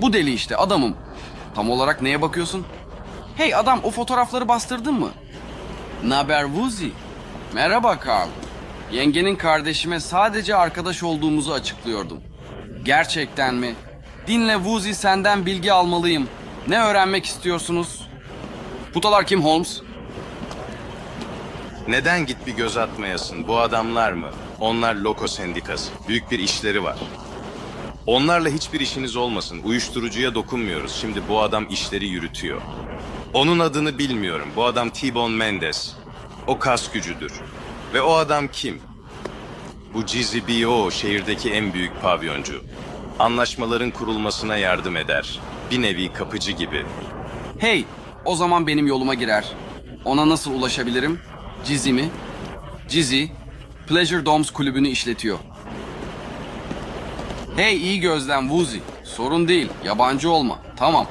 Bu deli işte adamım. Tam olarak neye bakıyorsun? Hey adam o fotoğrafları bastırdın mı? Naber Vuzi? Merhaba Carl. Yengenin kardeşime sadece arkadaş olduğumuzu açıklıyordum. Gerçekten mi? Dinle Vuzi senden bilgi almalıyım. Ne öğrenmek istiyorsunuz? Putalar kim Holmes? Neden git bir göz atmayasın? Bu adamlar mı? Onlar Loko Sendikası. Büyük bir işleri var. Onlarla hiçbir işiniz olmasın. Uyuşturucuya dokunmuyoruz. Şimdi bu adam işleri yürütüyor. Onun adını bilmiyorum. Bu adam T-Bone Mendes. O kas gücüdür. Ve o adam kim? Bu Jizzy B.O. şehirdeki en büyük pavyoncu. Anlaşmaların kurulmasına yardım eder. Bir nevi kapıcı gibi. Hey, o zaman benim yoluma girer. Ona nasıl ulaşabilirim? Cizi mi? Cizi, Pleasure Domes kulübünü işletiyor. Hey iyi gözlem Vuzi. Sorun değil, yabancı olma. Tamam.